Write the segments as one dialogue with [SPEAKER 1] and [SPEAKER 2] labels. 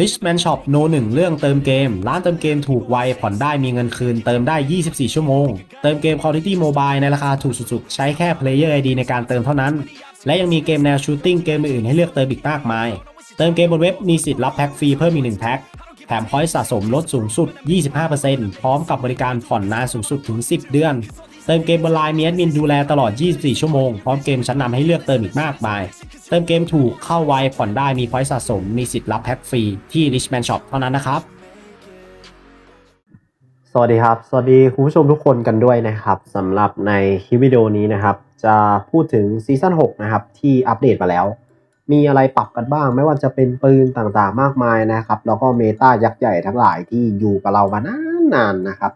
[SPEAKER 1] Richman Shop No 1เรื่องเติมเกม ร้านเติมเกมถูกไว ผ่อนได้มีเงินคืน เติมได้ 24 ชั่วโมง เติมเกม Quality Mobile ในราคาถูกสุดๆ ใช้แค่ Player ID ในการเติมเท่านั้น และยังมีเกมแนวชูตติ้งเกมอื่นให้เลือกเติมอีกมากมาย เติมเกมบนเว็บมีสิทธิ์รับแพ็กฟรีเพิ่มอีก1แพ็คแถมพอยต์สะสมลดสูงสุด 25%พร้อมกับบริการผ่อนนานสูงสุดถึง 10 เดือน เติมเกมบนไลน์มีแอดมินดูแลตลอด 24 ชั่วโมง พร้อมเกมชั้นนำให้เลือกเติมอีกมากมาย เติมเกมถูกเข้าไวผ่อนได้มีพอยต์สะสม มีสิทธิ์รับแพ็กฟรีที่ Richman Shop เท่านั้นนะครับ
[SPEAKER 2] สวัสดีครับ สวัสดีคุณผู้ชมทุกคนกันด้วยนะครับสำหรับในคลิปวิดีโอนี้นะครับ จะพูดถึงซีซั่น6นะครับ ที่อัปเดตมาแล้ว มีอะไรปรับกันบ้าง ไม่ว่าจะเป็นปืนต่างๆ มากมายนะครับ แล้วก็เมตายักษ์ใหญ่ทั้งหลายที่อยู่กับเรามานานๆนะครับ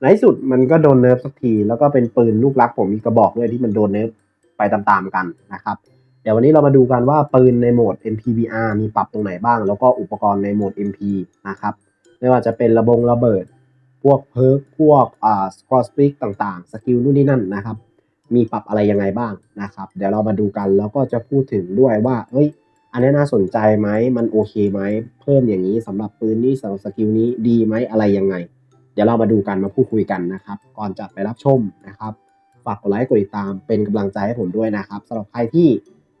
[SPEAKER 2] ในที่สุดมันก็โดนเนิร์ฟสักที แล้วก็เป็นปืนลูกรักผมมีกระบอกด้วยที่มันโดนเนิร์ฟไปตามๆกันนะครับ เดี๋ยววันนี้เรามาดูกันว่าปืนในโหมด MPVR มีปรับตรงไหนบ้าง แล้วก็อุปกรณ์ในโหมด MP นะครับ ไม่ว่าจะเป็นระบงระเบิด พวกเพิร์กพวกอ่าสกอร์สปิกต่างๆ สกิลนู่นนี่นั่นนะครับ มีปรับอะไรยังไงบ้างนะครับ เดี๋ยวเรามาดูกันแล้วก็จะพูดถึงด้วยว่าเอ้ย อันนี้น่าสนใจไหม มันโอเคไหม เพิ่มอย่างนี้สำหรับปืนนี้สำหรับสกิลนี้ดีไหมอะไรยังไง เดี๋ยวเรามาดูกันมาพูดคุยกันนะครับ ก่อนจะไปรับชมนะครับ ฝากกดไลค์กดติดตามเป็นกำลังใจให้ผมด้วยนะครับสำหรับใครที่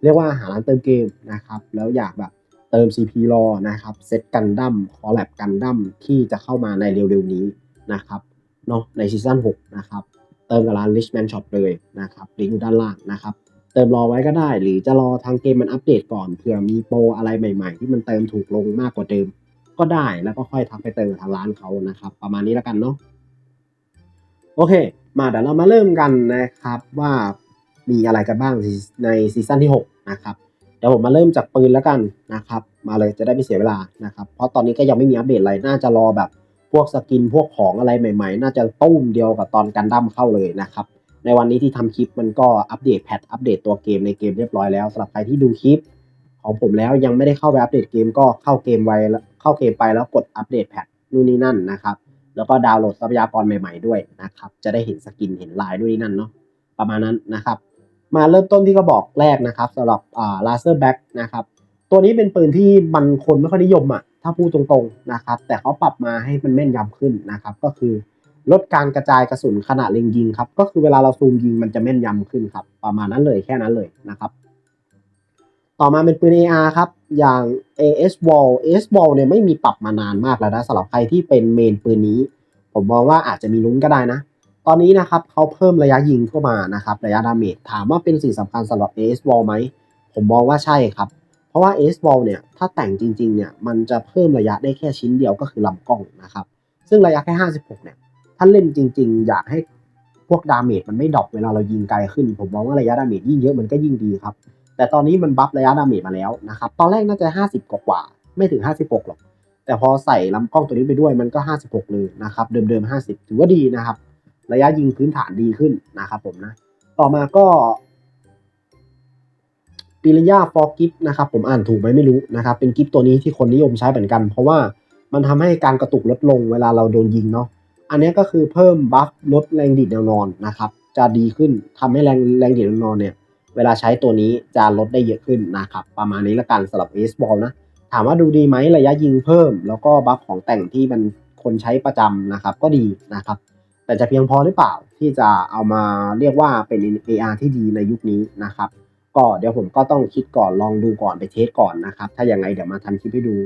[SPEAKER 2] เรียกว่าหาร้านเติมเกมนะครับแล้วอยากแบบเติม CP รอนะครับเซตกันดั้มคอลแลบกันดั้มที่จะเข้ามาในเร็วๆนี้นะครับเนาะในซีซั่น6นะครับเติมกับร้าน Richman Shop เลยนะครับลิงก์อยู่ด้านล่างนะครับเติมรอไว้ก็ได้ หรือจะรอทางเกมมันอัปเดตก่อนเผื่อมีโปรอะไรใหม่ ๆ ที่มันเติมถูกลงมากกว่าเดิม ก็ได้แล้วก็ค่อยทักไปเติมทางร้านเขานะครับ ประมาณนี้แล้วกันเนาะโอเค มาเดี๋ยวเรามาเริ่มกันนะครับว่า มีอะไรกันบ้างในซีซั่นที่ 6 นะครับ เดี๋ยวผมมาเริ่มจากปืนแล้วกันนะครับ มาเลยจะได้ไม่เสียเวลานะครับ เพราะตอนนี้ก็ยังไม่มีอัปเดตอะไร น่าจะรอแบบพวกสกินพวกของอะไรใหม่ๆ น่าจะตุ้มเดียวกับตอนกันดั้มเข้าเลยนะครับ ในวันนี้ที่ทำคลิปมันก็อัปเดตแพทอัปเดตตัวเกมในเกมเรียบร้อยแล้วสำหรับใครที่ดูคลิปของผมแล้วยังไม่ได้เข้าไปอัปเดตเกมก็เข้าเกมไว้เข้าเกมไปแล้วกดอัปเดตแพทนู่นนี่นั่นนะครับ แล้วก็ดาวน์โหลดทรัพยากรใหม่ ๆ ด้วยนะครับ จะได้เห็นสกินเห็นลายด้วยนี่นั่นเนาะประมาณนั้นนะครับ มาเริ่มต้นที่กระบอกแรกนะครับสำหรับอ่าลาเซอร์แบ็กนะครับตัวนี้เป็นปืนที่มันคนไม่ค่อยนิยมอะถ้าพูดตรงๆนะครับ แต่เขาปรับมาให้มันแม่นยำขึ้นนะครับ ก็คือลดการกระจายกระสุนขณะเล็งยิงครับ ก็คือเวลาเราซูมยิงมันจะแม่นยำขึ้นครับ ประมาณนั้นเลยแค่นั้นเลยนะครับ ต่อมาเป็นปืน AR ครับ อย่าง AS Wall AS Wall เนี่ยไม่มีปรับมานานมากแล้วนะสำหรับใครที่เป็นเมนปืนนี้ ผมมองว่าอาจจะมีลุ้นก็ได้นะ ตอนนี้นะครับเขาเพิ่มระยะยิงเข้ามานะครับระยะดาเมจถามว่าเป็นสิ่งสำคัญสำหรับ AS Wall ไหม ผมมองว่าใช่ครับ เพราะว่า AS Wall เนี่ยถ้าแต่งจริงๆเนี่ยมันจะเพิ่มระยะได้แค่ชิ้นเดียวก็คือลำกล้องนะครับ ซึ่งระยะแค่ 56 เนี่ยถ้าเล่นจริง ๆ อยากให้พวกดาเมจมันไม่ดรอปเวลาเรายิงไกลขึ้น ผมมองว่าระยะดาเมจยิ่งเยอะมันก็ยิ่งดีครับ แต่ตอนนี้มันบัฟระยะดาเมจมาแล้วนะครับตอนแรกน่าจะ 50 กว่าไม่ถึง 56 หรอก แต่พอใส่ลำกล้องตัวนี้ไปด้วยมันก็ 56 เลยนะครับเดิมๆ 50 ถือว่าดีนะครับ ระยะยิงพื้นฐานดีขึ้นนะครับผมนะ ต่อมาก็ปิริยาฟอกิฟนะครับผมอ่านถูกไหมไม่รู้นะครับ เป็นกิฟตัวนี้ที่คนนิยมใช้เหมือนกัน เพราะว่ามันทำให้การกระตุกลดลงเวลาเราโดนยิงเนาะอันนี้ก็คือเพิ่มบัฟลดแรงดีดแนวนอนนะครับ จะดีขึ้นทำให้แรงแรงดีดแนวนอนเนี่ย เวลาใช้ตัวนี้จะลดได้เยอะขึ้นนะครับ ประมาณนี้ละกันสำหรับเอสบอลนะ ถามว่าดูดีไหมระยะยิงเพิ่ม แล้วก็บัฟของแต่งที่มันคนใช้ประจำนะครับ ก็ดีนะครับ แต่จะเพียงพอหรือเปล่าที่จะเอามาเรียกว่าเป็น AR ที่ดีในยุคนี้นะครับ ก็เดี๋ยวผมก็ต้องคิดก่อนลองดูก่อนไปเทสก่อนนะครับ ถ้ายังไงเดี๋ยวมาทำคลิปให้ดู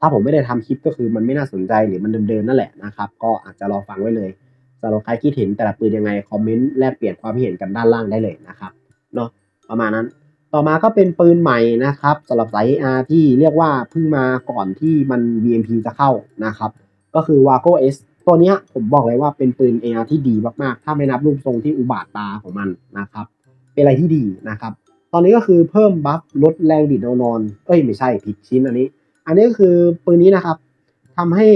[SPEAKER 2] ถ้าผมไม่ได้ทำคลิปก็คือมันไม่น่าสนใจหรือมันเดิมๆนั่นแหละนะครับ ก็อาจจะรอฟังไว้เลยสำหรับใครคิดเห็นแต่ละปืนยังไงคอมเมนต์แลกเปลี่ยนความเห็นกันด้านล่างได้เลยนะครับเนาะประมาณนั้น ต่อมาก็เป็นปืนใหม่นะครับสำหรับสาย AR ที่เรียกว่าเพิ่งมาก่อนที่มัน VMP จะเข้านะครับ ก็คือ Wago S ตัวเนี้ยผมบอกเลยว่าเป็นปืน AR ที่ดีมากๆ ถ้าไม่นับรูปทรงที่อุบาทตาของมันนะครับ เป็นอะไรที่ดีนะครับ ตอนนี้ก็คือเพิ่มบัฟลดแรงดีดนนอน เอ้ยไม่ใช่ผิดชิ้นอันนี้ อันนี้ก็คือปืนนี้นะครับทำให้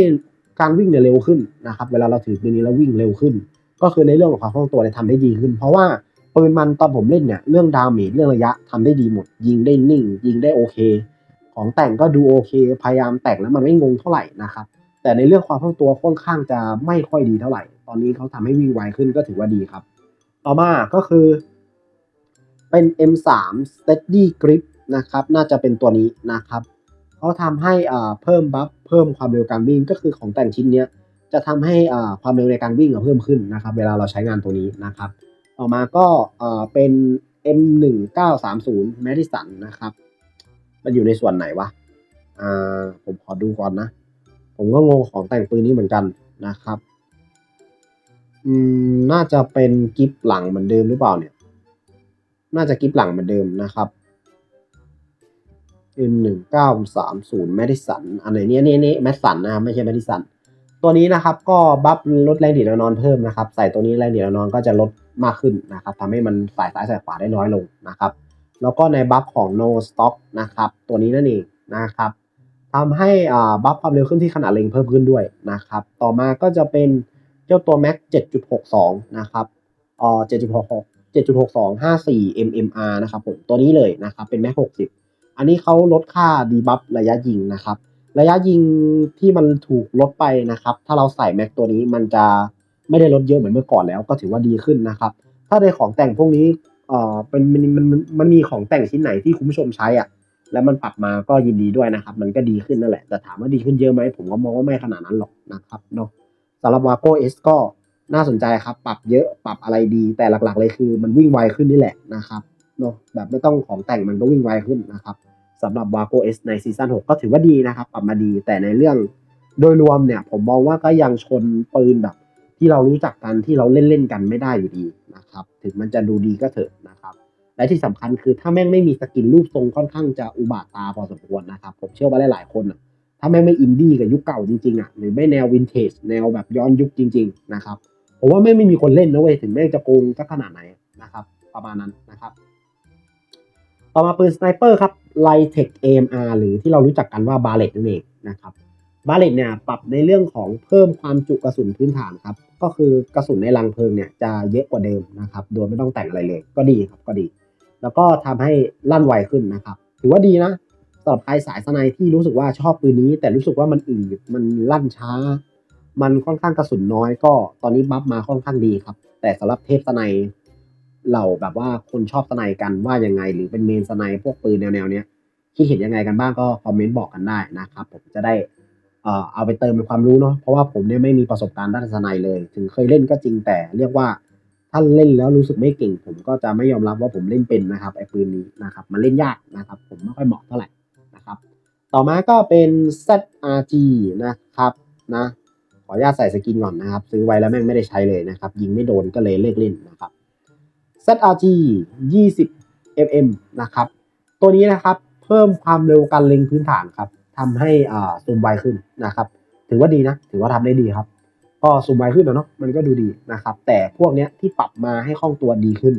[SPEAKER 2] การวิ่งเนี่ยเร็วขึ้นนะครับ เวลาเราถือปืนนี้แล้ววิ่งเร็วขึ้น ก็คือในเรื่องของความคล่องตัวเนี่ยทำได้ดีขึ้น เพราะว่าปืนมันตอนผมเล่นเนี่ยเรื่องดาเมจเรื่องระยะทำได้ดีหมด ยิงได้นิ่ง ยิงได้โอเค ของแต่งก็ดูโอเค พยายามแต่งแล้วมันไม่งงเท่าไหร่นะครับ แต่ในเรื่องความคล่องตัวค่อนข้างจะไม่ค่อยดีเท่าไหร่ ตอนนี้เขาทำให้วิ่งไวขึ้นก็ถือว่าดีครับ ต่อมาก็คือ เป็น M3 Steady Grip นะครับ น่าจะเป็นตัวนี้นะครับเขาทำให้อ่าเพิ่มบัฟเพิ่มความเร็วการวิ่งก็คือของแต่งชิ้นเนี้ยจะทำให้อ่าความเร็วในการวิ่งเพิ่มขึ้นนะครับ เวลาเราใช้งานตัวนี้นะครับ ต่อมาก็เอ่อเป็น M1930 Madison นะครับ มันอยู่ในส่วนไหนวะอ่าผมขอดูก่อนนะ ผมก็งงของแต่งปืนนี้เหมือนกันนะครับอืมน่าจะเป็นกิฟหลังเหมือนเดิมหรือเปล่าเนี่ย น่าจะกิฟหลังเหมือนเดิมนะครับ M1930 Madison อันไหนเนี่ยเนี่ยเนี่ยแมดสันนะครับไม่ใช่ Madison ตัวนี้นะครับก็บัฟลดแรงดีดแรงนอนเพิ่มนะครับ ใส่ตัวนี้แรงดีดแรงนอนก็จะลดมากขึ้นนะครับทำให้มันสายซ้ายสายขวาได้น้อยลงนะครับ แล้วก็ในบัฟของ no stop นะครับ ตัวนี้นั่นเองนะครับ ทำให้อ่าบัฟความเร็วขึ้นที่ขนาดเล็งเพิ่มขึ้นด้วยนะครับ ต่อมาก็จะเป็นเจ้าตัว Max 7.62 นะครับอ่อ7.66 7.62 54 mmr นะครับผมตัวนี้เลยนะครับเป็น Max 60 อันนี้เขาลดค่าดีบัฟระยะยิงนะครับ ระยะยิงที่มันถูกลดไปนะครับ ถ้าเราใส่แม็กตัวนี้มันจะไม่ได้ลดเยอะเหมือนเมื่อก่อนแล้วก็ถือว่าดีขึ้นนะครับ ถ้าในของแต่งพวกนี้เอ่อเป็นมันมันมันมันมีของแต่งชิ้นไหนที่คุณผู้ชมใช้อะ แล้วมันปรับมาก็ยินดีด้วยนะครับ มันก็ดีขึ้นนั่นแหละ แต่ถามว่าดีขึ้นเยอะไหมผมก็มองว่าไม่ขนาดนั้นหรอกนะครับเนาะสำหรับ w a โก้เอสก็น่าสนใจครับ ปรับเยอะปรับอะไรดี แต่หลักๆเลยคือ มันวิ่งไวขึ้นนี่แหละนะครับเนาะแบบไม่ต้องของแต่งมันก็วิ่งไวขึ้นนะครับสำหรับ w a โก้เอสในซีซั่น6ก็ถือว่าดีนะครับ ปรับมาดีแต่ในเรื่องโดยรวมเนี่ย ผมมองว่าก็ยังชนปืนแบบ ที่เรารู้จักกันที่เราเล่นเล่นๆกันไม่ได้อยู่ดีนะครับ ถึงมันจะดูดีก็เถอะนะครับ และที่สำคัญคือถ้าแม่งไม่มีสกินรูปทรงค่อนข้างจะอุบาทตาพอสมควรนะครับ ผมเชื่อว่าหลายๆคนอะถ้าแม่งไม่อินดี้กับยุคเก่าจริงๆอะหรือไม่แนววินเทจแนวแบบย้อนยุคจริง ๆ นะครับผมว่าแม่งไม่มีคนเล่นนะเว้ยถึงแม่งจะโกงสักขนาดไหนนะครับ ประมาณนั้นนะครับ ต่อมาปืนสไนเปอร์ครับ Lightech AMR หรือที่เรารู้จักกันว่าบาเลตนั่นเองนะครับบาเลตเนี่ยปรับในเรื่องของเพิ่มความจุกระสุนพื้นฐานครับ ก็คือกระสุนในรังเพลิงเนี่ยจะเยอะกว่าเดิมนะครับ โดยไม่ต้องแต่งอะไรเลย ก็ดีครับก็ดี แล้วก็ทำให้ลั่นไวขึ้นนะครับ ถือว่าดีนะสำหรับใครสายสไนที่รู้สึกว่าชอบปืนนี้ แต่รู้สึกว่ามันอืดมันลั่นช้า มันค่อนข้างกระสุนน้อยก็ตอนนี้บัฟมาค่อนข้างดีครับ แต่สำหรับเทพสไนเหล่าแบบว่าคนชอบสไนกันว่ายังไง หรือเป็นเมนสไนพวกปืนแนวๆเนี้ยคิดเห็นยังไงกันบ้างก็คอมเมนต์บอกกันได้นะครับ ผมจะได้เอ่อเอาไปเติมเป็นความรู้เนาะเพราะว่าผมเนี่ยไม่มีประสบการณ์ด้านสไนเลย ถึงเคยเล่นก็จริงแต่เรียกว่า ถ้าเล่นแล้วรู้สึกไม่เก่ง ผมก็จะไม่ยอมรับว่าผมเล่นเป็นนะครับไอ้ปืนนี้นะครับ มันเล่นยากนะครับ ผมไม่ค่อยเหมาะเท่าไหร่นะครับ ต่อมาก็เป็น ZRG นะครับนะขออนุญาตใส่สกินก่อนนะครับ ซื้อไว้แล้วแม่งไม่ได้ใช้เลยนะครับ ยิงไม่โดนก็เลยเลิกเล่นนะครับ ZRG 20 mm นะครับ ตัวนี้นะครับเพิ่มความเร็วการเล็งพื้นฐานครับทำให้อ่าซูมไวขึ้นนะครับ ถือว่าดีนะ ถือว่าทำได้ดีครับ ก็ซูมไวขึ้นนะเนาะมันก็ดูดีนะครับ แต่พวกเนี้ยที่ปรับมาให้คล่องตัวดีขึ้น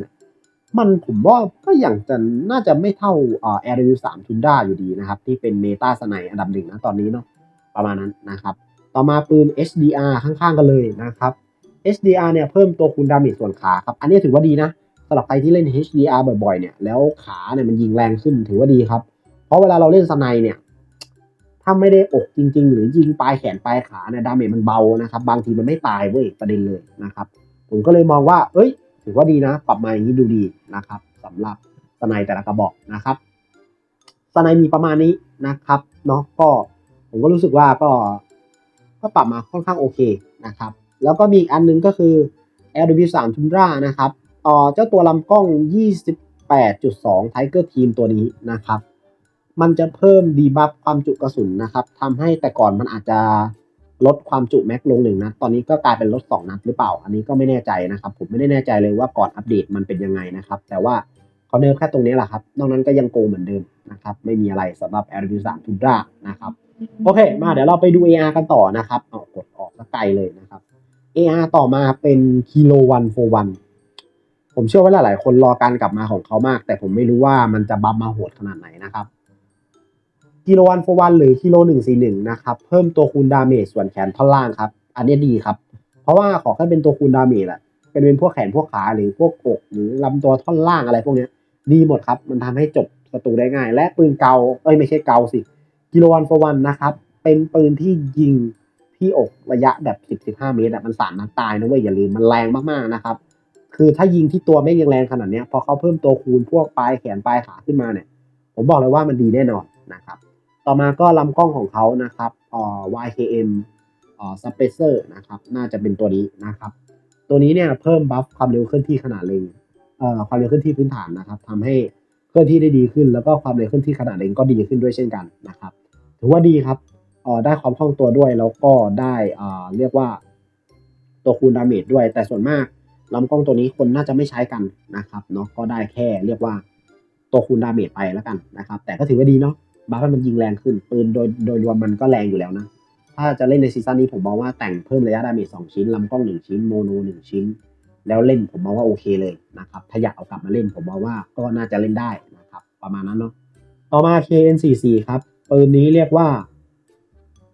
[SPEAKER 2] มันผมว่าก็อย่างจะน่าจะไม่เท่าอ่า Air Review 3 Tundra อยู่ดีนะครับ ที่เป็นเมตาสไนอันดับหนึ่งนะตอนนี้เนาะประมาณนั้นนะครับ ต่อมาปืน HDR ข้างๆกันเลยนะครับ HDR เนี่ยเพิ่มตัวคูณดาเมจส่วนขาครับ อันนี้ถือว่าดีนะสำหรับใครที่เล่น HDR บ่อยๆเนี่ยแล้วขาเนี่ยมันยิงแรงขึ้นถือว่าดีครับ เพราะเวลาเราเล่นสไนเนี่ย ถ้าไม่ได้อกจริง ๆ หรือยิงปลายแขนปลายขาเนี่ยดาเมจมันเบานะครับ บางทีมันไม่ตายเว้ยประเด็นเลยนะครับ ผมก็เลยมองว่า เอ้ย ถือว่าดีนะ ปรับมาอย่างนี้ดูดีนะครับสำหรับสไนแต่ละกระบอกนะครับสไนมีประมาณนี้นะครับเนาะก็ผมก็รู้สึกว่าก็ก็ปรับมาค่อนข้างโอเคนะครับ แล้วก็มีอีกอันหนึงก็คือ LW3 Tundra นะครับเอ่อเจ้าตัวลำกล้อง 28.2 Tiger Team ตัวนี้นะครับ มันจะเพิ่มดีบัฟความจุกระสุนนะครับทำให้แต่ก่อนมันอาจจะลดความจุแม็กลงหนึ่งนะตอนนี้ก็กลายเป็นลดสองนัดหรือเปล่า อันนี้ก็ไม่แน่ใจนะครับ ผมไม่ได้แน่ใจเลยว่าก่อนอัปเดตมันเป็นยังไงนะครับ แต่ว่าเขาเนิร์ฟแค่ตรงนี้แหละครับ นอกนั้นก็ยังโกงเหมือนเดิมนะครับ ไม่มีอะไรสำหรับ l อ3 Tundra นะครับ โอเค มาเดี๋ยวเราไปดู AR กันต่อนะครับเอากดออกสักไกลเลยนะครับ AR ต่อมาเป็นกิโลวันโฟวันผมเชื่อว่าหลายๆคนรอการกลับมาของเขามาก แต่ผมไม่รู้ว่ามันจะบัฟมาโหดขนาดไหนนะครับ กิโลวันโฟวันหรือกิโลหนึ่งสี่หนึ่งนะครับ เพิ่มตัวคูณดาเมจส่วนแขนท่อนล่างครับ อันนี้ดีครับ เพราะว่าขอแค่เป็นตัวคูณดาเมจแหละเป็นเป็นพวกแขนพวกขาหรือพวกอกหรือลำตัวท่อนล่างอะไรพวกนี้ดีหมดครับ มันทำให้จบศัตรูได้ง่าย และปืนเกาเอ้ยไม่ใช่เกาสิ กิโลวันโฟวันนะครับ เป็นปืนที่ยิงที่อกระยะแบบสิบสิบห้าเมตรอะมันสามนัดตายนะเว้ยอย่าลืมมันแรงมากๆนะครับ คือถ้ายิงที่ตัวไม่ยังแรงขนาดนี้พอเขาเพิ่มตัวคูณพวกปลายแขนปลายขาขึ้นมาเนี่ย ผมบอกเลยว่ามันดีแน่นอนนะครับ ต่อมาก็ลำกล้องของเขานะครับเอ่อ YKM เอ่อ Spacer นะครับ น่าจะเป็นตัวนี้นะครับ ตัวนี้เนี่ยเพิ่มบัฟความเร็วเคลื่อนที่ขนาดเล็งเอ่อความเร็วเคลื่อนที่พื้นฐานนะครับทำให้เคลื่อนที่ได้ดีขึ้น แล้วก็ความเร็วเคลื่อนที่ขนาดเล็งก็ดีขึ้นด้วยเช่นกันนะครับ ถือว่าดีครับเอ่อได้ความคล่องตัวด้วยแล้วก็ได้เอ่อเรียกว่าตัวคูณดาเมจด้วย แต่ส่วนมากลำกล้องตัวนี้คนน่าจะไม่ใช้กันนะครับเนาะก็ได้แค่เรียกว่าตัวคูณดาเมจไปแล้วกันนะครับ แต่ก็ถือว่าดีเนาะ บัฟให้มันยิงแรงขึ้น ปืนโดยโดยรวมมันก็แรงอยู่แล้วนะ ถ้าจะเล่นในซีซั่นนี้ผมมองว่าแต่งเพิ่มระยะดาเมจสองชิ้นลำกล้องหนึ่งชิ้นโมโนหนึ่งชิ้น แล้วเล่นผมมองว่าโอเคเลยนะครับถ้าอยากเอากลับมาเล่นผมมองว่าก็น่าจะเล่นได้นะครับ ประมาณนั้นเนาะต่อมา KN44 ครับปืนนี้เรียกว่า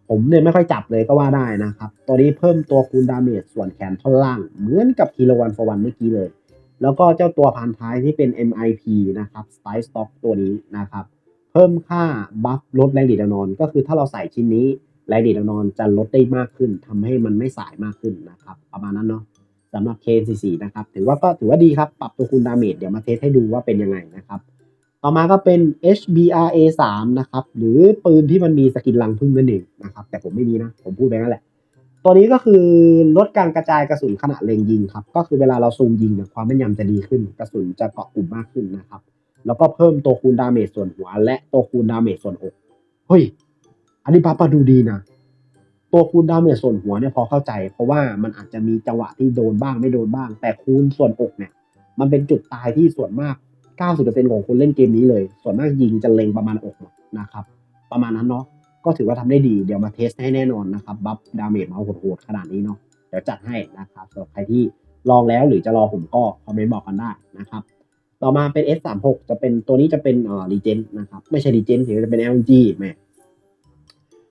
[SPEAKER 2] ผมเนี่ยไม่ค่อยจับเลยก็ว่าได้นะครับ ตัวนี้เพิ่มตัวคูณดาเมจส่วนแขนท่อนล่าง เหมือนกับกิโลวันฟอวันเมื่อกี้เลย แล้วก็เจ้าตัวพันท้ายที่เป็น MIP นะครับสไตล์สต็อกตัวนี้นะครับ เพิ่มค่าบัฟลดแรงดีดแรงนอน ก็คือถ้าเราใส่ชิ้นนี้แรงดีดแรงนอนจะลดได้มากขึ้นทำให้มันไม่สายมากขึ้นนะครับประมาณนั้นเนาะสำหรับ KNCC นะครับถือว่าก็ถือว่าดีครับ ปรับตัวคูณดาเมจเดี๋ยวมาเทสให้ดูว่าเป็นยังไงนะครับ ต่อมาก็เป็น HBRA 3 นะครับหรือปืนที่มันมีสกินลังพึ่งนั่นเองนะครับแต่ผมไม่มีนะผมพูดไปงั้นแหละตัวนี้ก็คือลดการกระจายกระสุนขณะเล็งยิงครับ ก็คือเวลาเราซูมยิงเนี่ยความแม่นยำจะดีขึ้น กระสุนจะเกาะกลุ่มมากขึ้นนะครับ แล้วก็เพิ่มตัวคูณดาเมจส่วนหัว และตัวคูณดาเมจส่วนอกเฮ้ย อันนี้ปับมาดูดีนะตัวคูณดาเมจส่วนหัวเนี่ยพอเข้าใจ เพราะว่ามันอาจจะมีจังหวะที่โดนบ้างไม่โดนบ้าง แต่คูณส่วนอกเนี่ย มันเป็นจุดตายที่ส่วนมาก 90%ของคนเล่นเกมนี้เลย ส่วนมากยิงจะเล็งประมาณอกนะครับ ประมาณนั้นเนาะก็ถือว่าทำได้ดีเดี๋ยวมาเทสให้แน่นอนนะครับบัฟดาเมจมาโหดๆขนาดนี้เนาะเดี๋ยวจัดให้นะครับสำหรับใครที่ลองแล้วหรือจะรอผมก็คอมเมนต์บอกกันได้นะครับ ต่อมาเป็น S36 จะเป็นตัวนี้จะเป็นเอ่อดีเจนนะครับ ไม่ใช่ดีเจนถือจะเป็น LG แม่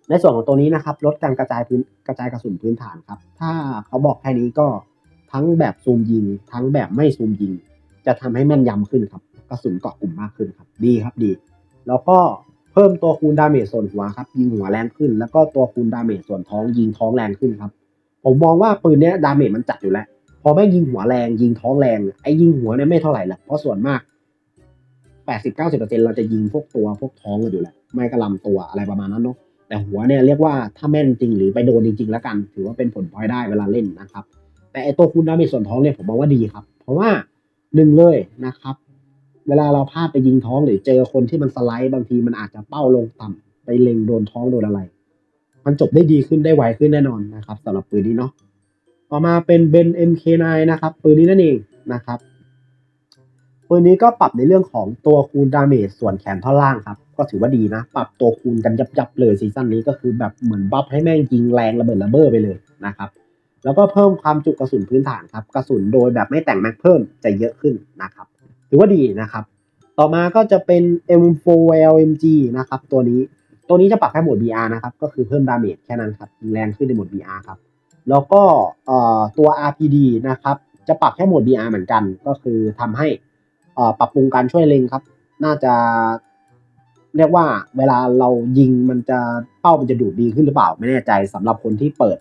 [SPEAKER 2] ในส่วนของตัวนี้นะครับลดการกระจายพื้นกระจายกระสุนพื้นฐานครับ ถ้าเขาบอกแค่นี้ก็ทั้งแบบซูมยิง ทั้งแบบไม่ซูมยิง จะทำให้แม่นยำขึ้นครับ กระสุนเกาะกลุ่มมากขึ้นครับ ดีครับดี แล้วก็เพิ่มตัวคูณดาเมจส่วนหัวครับ ยิงหัวแรงขึ้น แล้วก็ตัวคูณดาเมจส่วนท้องยิงท้องแรงขึ้นครับ ผมมองว่าปืนเนี้ยดาเมจมันจัดอยู่แล้ว พอแม่งยิงหัวแรงยิงท้องแรงไอ้ยิงหัวเนี่ยไม่เท่าไหร่หรอกเพราะส่วนมาก80-90%เก้าสิบเปอร์เซ็นเราจะยิงพวกตัวพวกท้องกันอยู่แหละไม่กระลำตัวอะไรประมาณนั้นเนาะแต่หัวเนี่ยเรียกว่าถ้าแม่นจริงหรือไปโดนจริง ๆ แล้วกัน ถือว่าเป็นผลพลอยได้เวลาเล่นนะครับ แต่ไอตัวคูณดาเมจส่วนท้องเนี่ยผมมองว่าดีครับ เพราะว่าหนึ่งเลยนะครับ เวลาเราพลาดไปยิงท้องหรือเจอคนที่มันสไลด์บางทีมันอาจจะเป้าลงต่ำไปเล็งโดนท้องโดนอะไร มันจบได้ดีขึ้นได้ไวขึ้นแน่นอนนะครับสำหรับปืนนี้เนาะ ต่อมาเป็นเบน MK9 นะครับปืนนี้นั่นเองนะครับปืนนี้ก็ปรับในเรื่องของตัวคูณดาเมจส่วนแขนท่อนล่างครับ ก็ถือว่าดีนะ ปรับตัวคูณกันยับๆเลยซีซั่นนี้ก็คือแบบเหมือนบัฟให้แม่งยิงแรงระเบิดระเบ้อไปเลยนะครับแล้วก็เพิ่มความจุกระสุนพื้นฐานครับกระสุนโดยแบบไม่แต่งแม็กเพิ่มจะเยอะขึ้นนะครับถือว่าดีนะครับ ต่อมาก็จะเป็น M4LMG นะครับตัวนี้ตัวนี้จะปรับแค่โหมด BR นะครับก็คือเพิ่มดาเมจแค่นั้นครับแรงขึ้นในโหมด BR ครับ แล้วก็ตัว RPD นะครับ จะปรับแค่โหมด BR เหมือนกัน ก็คือทำให้ปรับปรุงการช่วยเล็งครับ น่าจะเรียกว่าเวลาเรายิงมันจะเป้ามันจะดูดดีขึ้นหรือเปล่า ไม่แน่ใจสำหรับคนที่เปิด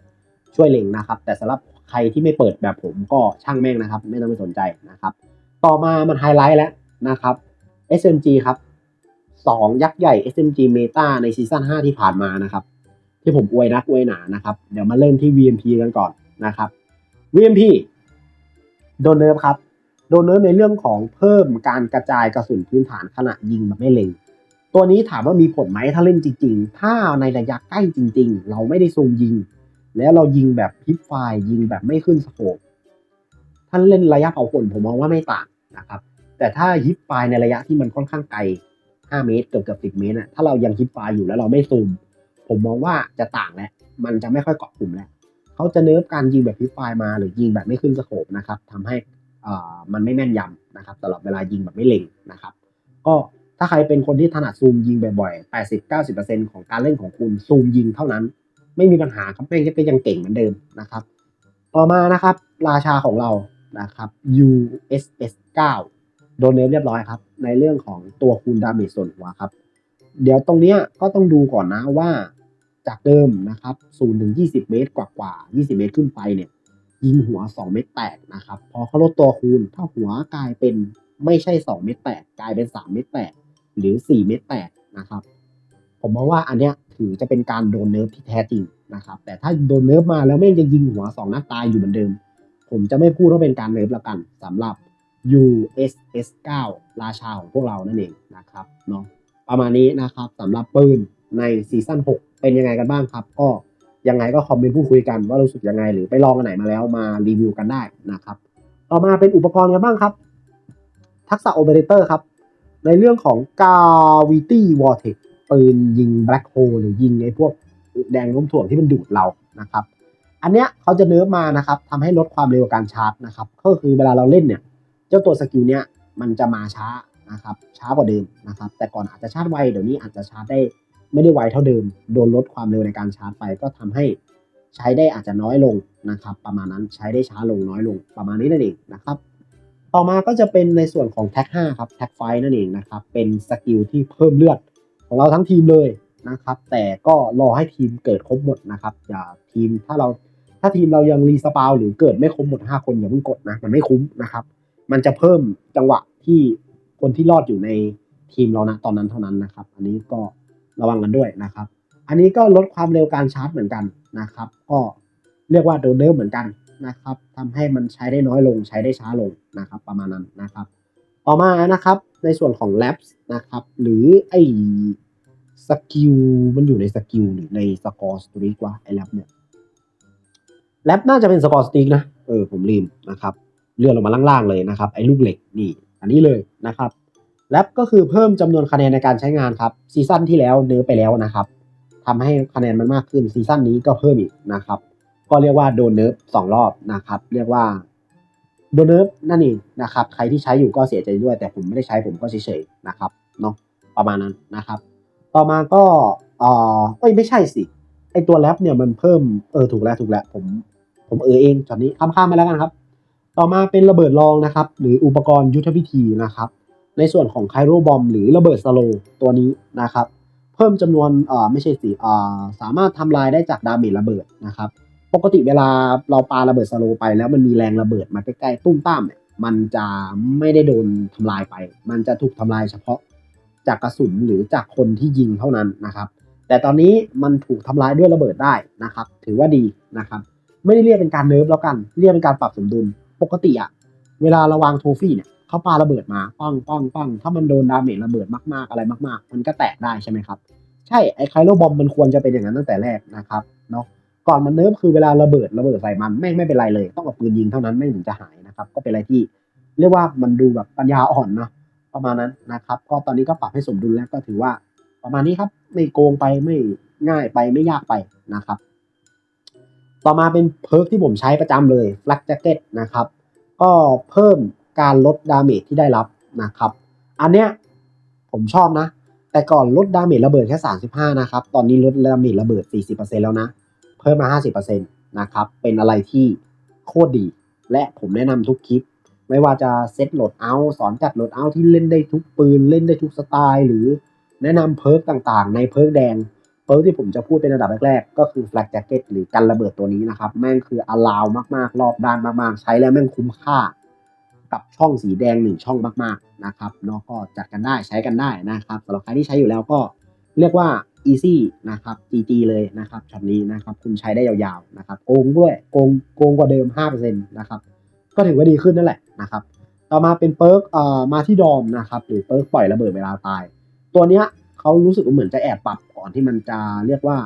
[SPEAKER 2] ช่วยเล็งนะครับ แต่สำหรับใครที่ไม่เปิดแบบผมก็ช่างแม่งนะครับ ไม่ต้องไปสนใจนะครับ ต่อมามันไฮไลท์แล้วนะครับ SMG ครับสองยักษ์ใหญ่ SMG Meta ในซีซั่น5ที่ผ่านมานะครับ ที่ผมอวยนักอวยหนานะครับ เดี๋ยวมาเริ่มที่ VMP กันก่อนนะครับ VMP โดนเนิร์ฟครับ โดนเนิร์ฟในเรื่องของเพิ่มการกระจายกระสุนพื้นฐานขณะยิงแบบไม่เล็ง ตัวนี้ถามว่ามีผลไหมถ้าเล่นจริง ๆ ถ้าในระยะใกล้จริง ๆ เราไม่ได้ซูมยิง แล้วเรายิงแบบพิปไฟยิงแบบไม่ขึ้นสโคปท่านเล่นระยะเผาขนผมมองว่าไม่ต่างนะครับ แต่ถ้าฮิปไฟในระยะที่มันค่อนข้างไกล 5 เมตรเกือบเกือบ10 เมตรนะถ้าเรายังฮิปไฟอยู่แล้วเราไม่ซูม ผมมองว่าจะต่างแล้วมันจะไม่ค่อยเกาะกลุ่มแล้วเขาจะเนิร์ฟการยิงแบบฮิฟล์มาหรือยิงแบบไม่ขึ้นสโคปนะครับทำให้มันไม่แม่นยำนะครับสำหรับเวลายิงแบบไม่เล็งนะครับ ก็ถ้าใครเป็นคนที่ถนัดซูมยิงบ่อยๆ 80-90%ของการเล่นของคุณซูมยิงเท่านั้น ไม่มีปัญหาครับแม่งก็ยังเก่งเหมือนเดิมนะครับ ต่อมานะครับ ราชาของเรานะครับ USS 9 โดนเนิร์ฟเรียบร้อยครับ ในเรื่องของตัวคูณดาเมจส่วนหัวครับ เดี๋ยวตรงเนี้ยก็ต้องดูก่อนนะว่า จากเดิมนะครับ0ถึง 20 เมตรกว่ากว่าๆ20 เมตรขึ้นไปเนี่ย ยิงหัว 2 เม็ดแตกนะครับ พอเขาลดตัวคูณ ถ้าหัวกลายเป็นไม่ใช่ 2 เม็ดแตกกลายเป็น 3 เม็ดแตกหรือ 4 เม็ดแตกนะครับ ผมมองว่าอันเนี้ยถือจะเป็นการโดนเนิร์ฟที่แท้จริงนะครับ แต่ถ้าโดนเนิร์ฟมาแล้วแม่งจะยิงหัวสองนัดตายอยู่เหมือนเดิม ผมจะไม่พูดว่าเป็นการเนิร์ฟละกันสำหรับ USS 9 ราชาของพวกเรานั่นเองนะครับเนาะประมาณนี้นะครับสำหรับปืนในซีซั่น6 เป็นยังไงกันบ้างครับ ก็ยังไงก็คอมเมนต์พูดคุยกันว่ารู้สึกยังไงหรือไปลองกันไหนมาแล้วมารีวิวกันได้นะครับ ต่อมาเป็นอุปกรณ์กันบ้างครับ ทักษะโอเปอเรเตอร์ครับ ในเรื่องของ Gravity Vortex ปืนยิง Black Hole หรือยิงไอ้พวกแดงล้มถ่วงที่มันดูดเรานะครับ อันเนี้ยเขาจะเนิร์ฟมานะครับทำให้ลดความเร็วการชาร์จนะครับ ก็คือเวลาเราเล่นเนี่ยเจ้าตัวสกิลเนี้ยมันจะมาช้านะครับช้ากว่าเดิมนะครับ แต่ก่อนอาจจะชาร์จไวเดี๋ยวนี้อาจจะชาร์จได้ ไม่ได้ไวเท่าเดิม โดนลดความเร็วในการชาร์จไป ก็ทำให้ใช้ได้อาจจะน้อยลงนะครับ ประมาณนั้นใช้ได้ช้าลงน้อยลงประมาณนี้นั่นเองนะครับ ต่อมาก็จะเป็นในส่วนของแท็ก5ครับแท็กไฟนั่นเองนะครับ เป็นสกิลที่เพิ่มเลือดของเราทั้งทีมเลยนะครับ แต่ก็รอให้ทีมเกิดครบหมดนะครับอย่าทีมถ้าเราถ้าทีมเรายังรีสปาวหรือเกิดไม่ครบหมด 5 คนอย่าเพิ่งกดนะมันไม่คุ้มนะครับ มันจะเพิ่มจังหวะที่คนที่รอดอยู่ในทีมเรานะตอนนั้นเท่านั้นนะครับ อันนี้ก็ ระวังกันด้วยนะครับ อันนี้ก็ลดความเร็วการชาร์จเหมือนกันนะครับ ก็เรียกว่าโดนเนิร์ฟเหมือนกันนะครับทำให้มันใช้ได้น้อยลงใช้ได้ช้าลงนะครับ ประมาณนั้นนะครับ ต่อมานะครับในส่วนของ Labs นะครับ หรือไอสกิลมันอยู่ในสกิลหรือในสกอร์สตรีกว่าไอแลบเนี่ยแลบน่าจะเป็นสกอร์สตรีกนะเออผมลืมนะครับเลื่อนลงมาล่างๆเลยนะครับ ไอ้ลูกเหล็กนี่ อันนี้เลยนะครับ แลบก็คือเพิ่มจำนวนคะแนนในการใช้งานครับซีซั่นที่แล้วเนื้อไปแล้วนะครับทำให้คะแนนมันมากขึ้นซีซั่นนี้ก็เพิ่มอีกนะครับ ก็เรียกว่าโดนเนิร์ฟสองรอบนะครับ เรียกว่าโดนเนิร์ฟนั่นเองนะครับ ใครที่ใช้อยู่ก็เสียใจด้วย แต่ผมไม่ได้ใช้ผมก็เฉยๆนะครับเนาะประมาณนั้นนะครับ ต่อมาก็เออเอ้ยไม่ใช่สิไอตัวแรปเนี่ยมันเพิ่มเออถูกแล้วถูกแล้วผมผมเออเองจอดนี้ข้ามๆไปแล้วกันครับ ต่อมาเป็นระเบิดรองนะครับ หรืออุปกรณ์ยุทธวิธีนะครับ ในส่วนของไคโรบอมหรือระเบิดสโลตัวนี้นะครับ เพิ่มจำนวนเอ่อไม่ใช่สิเอ่อสามารถทำลายได้จากดาเมจระเบิดนะครับ ปกติเวลาเราปาระเบิดสโลไปแล้วมันมีแรงระเบิดมาใกล้ๆตุ้มต้ามเนี่ยมันจะไม่ได้โดนทำลายไป มันจะถูกทำลายเฉพาะจากกระสุนหรือจากคนที่ยิงเท่านั้นนะครับ แต่ตอนนี้มันถูกทำลายด้วยระเบิดได้นะครับ ถือว่าดีนะครับ ไม่ได้เรียกเป็นการเนิร์ฟแล้วกัน เรียกเป็นการปรับสมดุล ปกติอะเวลาระวางโทฟี่เนี่ย เขาปาระเบิดมาปังปังปังถ้ามันโดนดาเมจระเบิดมากๆอะไรมาก ๆ มันก็แตกได้ใช่ไหมครับ ใช่ไอ้ไคลโรบอมมันควรจะเป็นอย่างนั้นตั้งแต่แรกนะครับเนาะก่อนมันเนิร์ฟคือเวลาระเบิดระเบิดใส่มันแม่ไม่เป็นไรเลย ต้องเอาปืนยิงเท่านั้นแม่ถึงจะหายนะครับ ก็เป็นอะไรที่เรียกว่ามันดูแบบปัญญาอ่อนเนาะประมาณนั้นนะครับ ก็ตอนนี้ก็ปรับให้สมดุลแล้วก็ถือว่า ประมาณนี้ครับไม่โกงไปไม่ง่ายไปไม่ยากไปนะครับ ต่อมาเป็นเพิร์กที่ผมใช้ประจำเลย Flag Jacket นะครับ ก็เพิ่ม การลดดาเมจที่ได้รับนะครับ อันเนี้ยผมชอบนะ แต่ก่อนลดดาเมจระเบิดแค่ 35 นะครับ ตอนนี้ลดดาเมจระเบิด 40%แล้วนะ เพิ่มมา 50%นะครับ เป็นอะไรที่โคตรดี และผมแนะนำทุกคลิป ไม่ว่าจะเซตโหลดเอา สอนจัดโหลดเอาท์ที่เล่นได้ทุกปืน เล่นได้ทุกสไตล์ หรือแนะนำเพิร์กต่างๆ ในเพิร์กแดง เพิร์กที่ผมจะพูดเป็นระดับแรกๆ ก็คือ Flag Jacket หรือกันระเบิดตัวนี้นะครับ แม่งคืออลาวมากๆ รอบด้านมากๆ ใช้แล้วแม่งคุ้มค่า กับช่องสีแดงหนึ่งช่องมากๆนะครับเนาะก็จัดกันได้ใช้กันได้นะครับสำหรับใครที่ใช้อยู่แล้วก็เรียกว่า easy นะครับ GG เลยนะครับช็อตนี้นะครับคุณใช้ได้ยาวๆนะครับโกงด้วยโกงโกงกว่าเดิม 5%นะครับก็ถือว่าดีขึ้นนั่นแหละนะครับต่อมาเป็นเปิร์กเอ่อมาที่ดอมนะครับหรือเปิร์กปล่อยระเบิดเวลาตาย ตัวเนี้ยเขารู้สึกว่าเหมือนจะแอบปรับก่อนที่มันจะเรียกว่า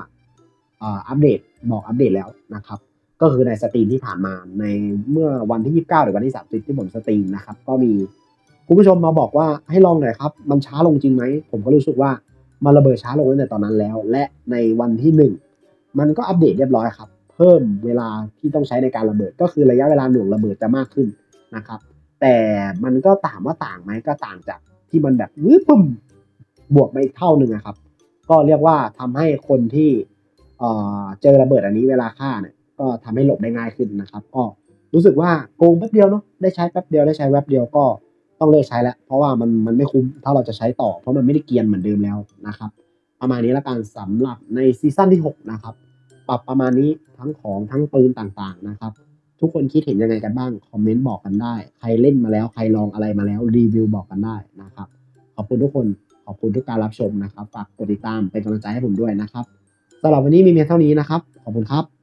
[SPEAKER 2] อ่ออัปเดตบอกอัปเดตแล้วนะครับ ก็คือในสตรีมที่ผ่านมาในเมื่อวันที่ 29 หรือวันที่ 30 ที่ผมสตรีมนะครับ ก็มีคุณผู้ชมมาบอกว่าให้ลองหน่อยครับ มันช้าลงจริงไหม ผมก็รู้สึกว่ามันระเบิดช้าลงตั้งแต่ตอนนั้นแล้ว และในวันที่ 1 มันก็อัปเดตเรียบร้อยครับ เพิ่มเวลาที่ต้องใช้ในการระเบิด ก็คือระยะเวลาหน่วงระเบิดจะมากขึ้นนะครับ แต่มันก็ถามว่าต่างไหมก็ต่างจากที่มันแบบวื้อปุ่มบวกไปอีกเท่าหนึ่งอะครับ ก็เรียกว่าทำให้คนที่เเจอระเบิดอันนี้เวลาฆ่าเนี่ย ก็ทำให้หลบได้ง่ายขึ้นนะครับ ก็รู้สึกว่าโกงแป๊บเดียวเนาะได้ใช้แป๊บเดียวได้ใช้แวบเดียวก็ต้องเลิกใช้แล้วเพราะว่ามันมันไม่คุ้มถ้าเราจะใช้ต่อ เพราะมันไม่ได้เกียนเหมือนเดิมแล้วนะครับ ประมาณนี้ละกันสำหรับในซีซั่นที่ 6 นะครับ ปรับประมาณนี้ทั้งของทั้งปืนต่างๆนะครับ ทุกคนคิดเห็นยังไงกันบ้าง คอมเมนต์บอกกันได้ ใครเล่นมาแล้วใครลองอะไรมาแล้วรีวิวบอกกันได้นะครับ ขอบคุณทุกคนขอบคุณทุกการรับชมนะครับฝากกดติดตามเป็นกำลังใจให้ผมด้วยนะครับสำหรับวันนี้มีเพียงเท่านี้นะครับ ขอบคุณครับ